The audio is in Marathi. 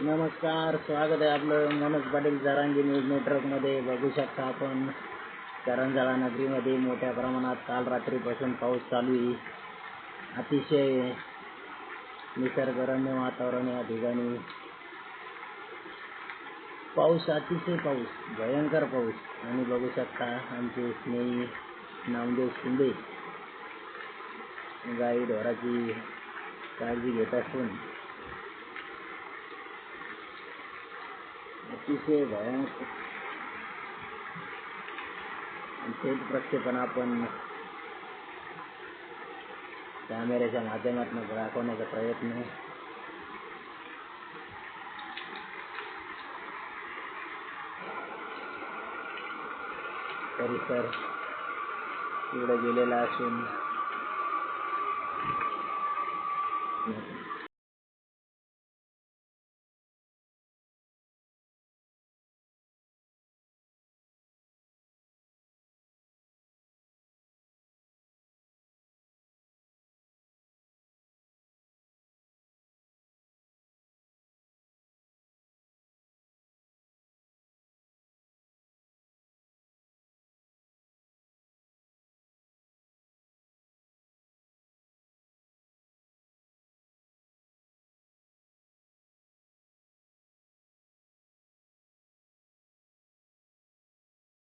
नमस्कार स्वागत आहे आपलं मनोज पाटील जरांगी न्यूज नेटवर्कमध्ये. बघू शकता आपण करंजाळा नगरीमध्ये मोठ्या प्रमाणात काल रात्रीपासून पाऊस चालू आहे. अतिशय निसर्गरम्य वातावरण या ठिकाणी. पाऊस अतिशय पाऊस भयंकर पाऊस. आणि बघू शकता आमचे स्नेही नामदेव शिंदे. गाई ढोराची काळजी घेत असून अतिशय भयानक थेट कॅमेऱ्याच्या माध्यमातून दाखवण्याचा प्रयत्न परिसर तिकडे गेलेला असून